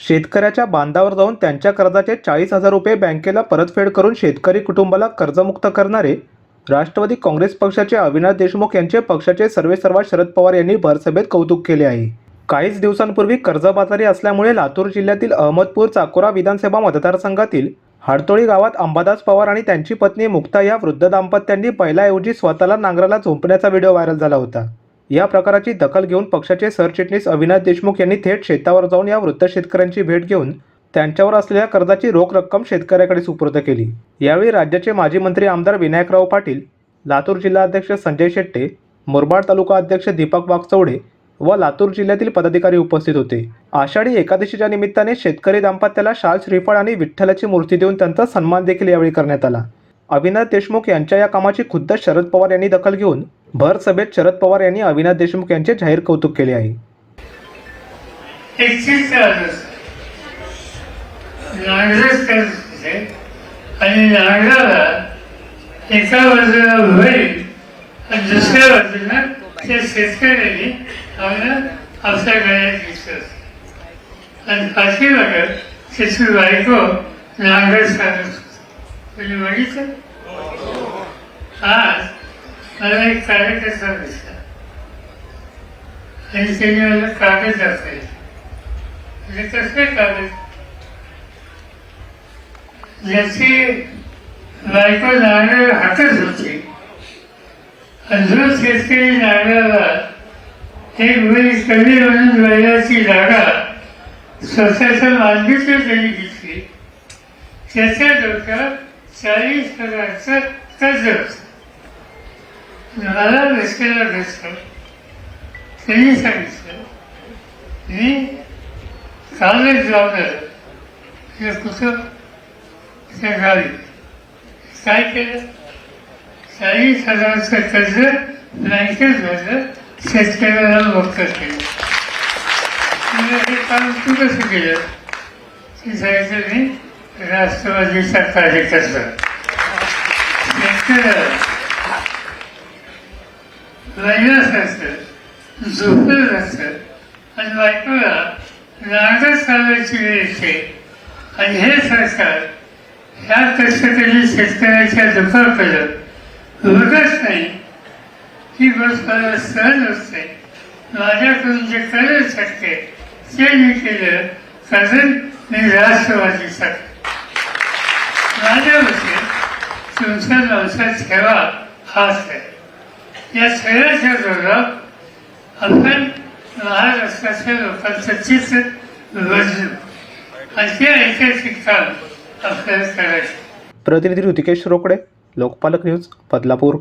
शेतकऱ्याच्या बांधावर जाऊन त्यांच्या कर्जाचे चाळीस हजार रुपये बँकेला परतफेड करून शेतकरी कुटुंबाला कर्जमुक्त करणारे राष्ट्रवादी काँग्रेस पक्षाचे अविनाश देशमुख यांचे पक्षाचे सर्वेसर्वा शरद पवार यांनी भरसभेत कौतुक केले आहे. काहीच दिवसांपूर्वी कर्जबाजारी असल्यामुळे लातूर जिल्ह्यातील अहमदपूर चाकोरा विधानसभा मतदारसंघातील हाडतोळी गावात अंबादास पवार आणि त्यांची पत्नी मुक्ता या वृद्ध दाम्पत्यांनी बैलाऐवजी स्वतःला नांगराला झोंपण्याचा व्हिडिओ व्हायरल झाला होता. या प्रकाराची दखल घेऊन पक्षाचे सरचिटणीस अविनाश देशमुख यांनी थेट शेतावर जाऊन या वृद्ध शेतकऱ्यांची भेट घेऊन त्यांच्यावर असलेल्या कर्जाची रोख रक्कम शेतकऱ्याकडे सुपूर्द केली. यावेळी राज्याचे माजी मंत्री आमदार विनायकराव पाटील लातूर जिल्हा अध्यक्ष संजय शेट्टे मुरबाड तालुका अध्यक्ष दीपक वाघचौडे व लातूर जिल्ह्यातील पदाधिकारी उपस्थित होते. आषाढी एकादशीच्या निमित्ताने शेतकरी दाम्पत्याला शाल श्रीफळ आणि विठ्ठलाची मूर्ती देऊन त्यांचा सन्मान देखील यावेळी करण्यात आला. अविनाश देशमुख यांच्या या कामाची खुद्द शरद पवार यांनी दखल घेऊन भर सभेत शरद पवार यांनी अविनाश देशमुख यांचे जाहीर कौतुक केले आहे. आणि एका बाजूला होईल आणि दुसऱ्या बाजूला ते शेतकऱ्यांनी आम्हाला आपल्या गळ्यात घेतलं आणि पाचवी वाटत त्याची बायको नांगर चालत होती तुम्ही बघितलं आज मला एक कार्यकर्ता दिसला आणि त्याने मला कागद दाखवले म्हणजे कसले कागद? ज्याची बायको नारळ हातच होती आणि शेतकरी नारळाला एक वेळी कमी म्हणून बैलाची जागा स्वतःच्या मालकीचं त्यांनी घेतली. त्याच्या डोक्यात चाळीस हजारचं कर्ज होतं. मला रस्त्याला भेटलं त्यांनी सांगितलं मी कालच जाऊन आलो हे कुठं त्या गावी काय केलं चाळीस हजाराचं कर्ज बँकेत भरलं शेतकऱ्याला मुक्त केलं मला हे काम तू कसं केलं ते सांगितलं मी राष्ट्रवादीचा कार्यकर्ता शेतकऱ्याला महिन्यासारखं झोपलं असतं आणि बायकोला रांगा चालवायची वेळ येते आणि हे सरकार ह्या कष्टकरी शेतकऱ्याच्या दुखापलं बघत नाही ही गोष्ट मला सहज असते माझ्याकडून जे करू शकते ते मी केलं कारण मी राष्ट्रवादीचा माझ्या मते तुमचा माणसात ठेवा हाच आहे या सगळ्याच्या जोरात आपण महाराष्ट्राच्या लोकांचं चित्र बदलू आणि ते ऐतिहासिक काम आपल्याला करायचं प्रतिनिधी ऋतिकेश रोकडे लोकपालक न्यूज बदलापूर.